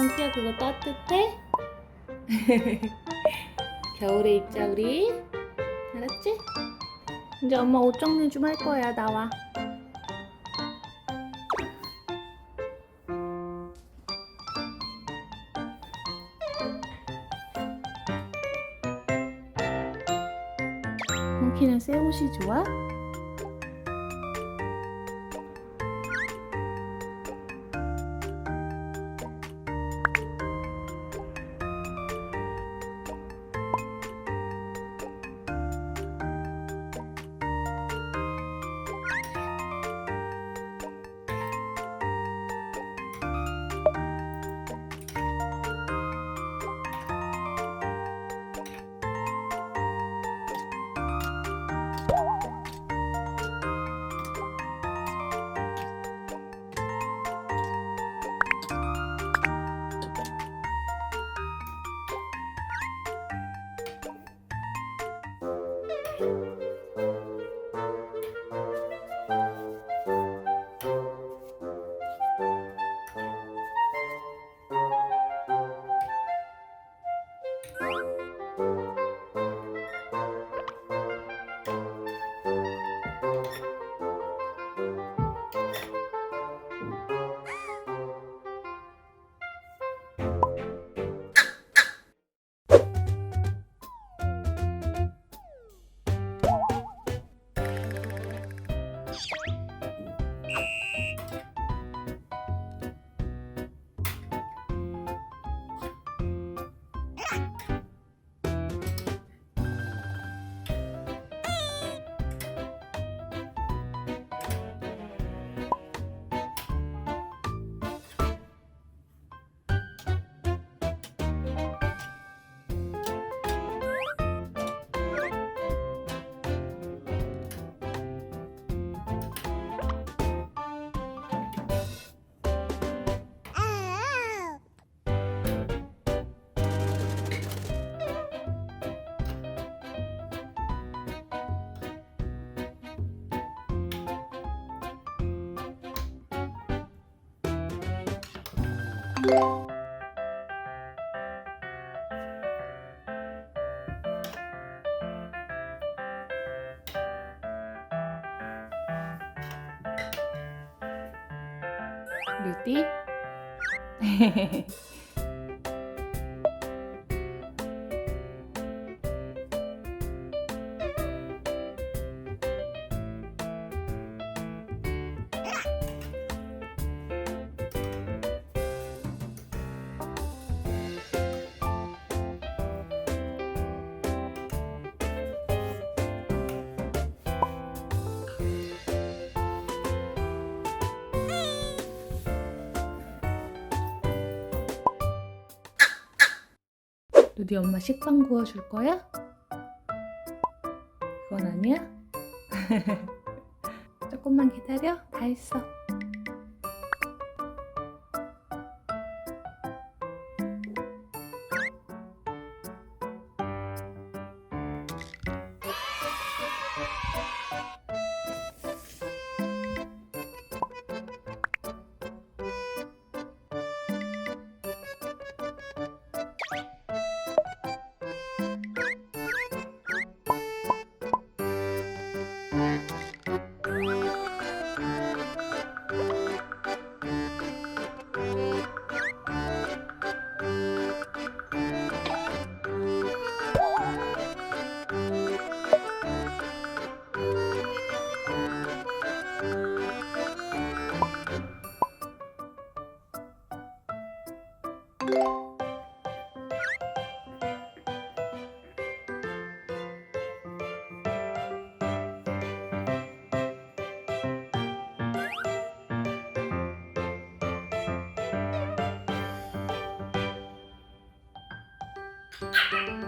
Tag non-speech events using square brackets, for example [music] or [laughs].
성키야 그거 따뜻해? 겨울에 입자 우리 알았지? 이제 엄마 옷 정리 좀 할 거야 나와 성키는 새 옷이 좋아? 루디? [laughs] 루디 엄마 식빵 구워줄 거야? 그건 아니야? [laughs] 조금만 기다려. 다 했어. Ha [laughs] ha!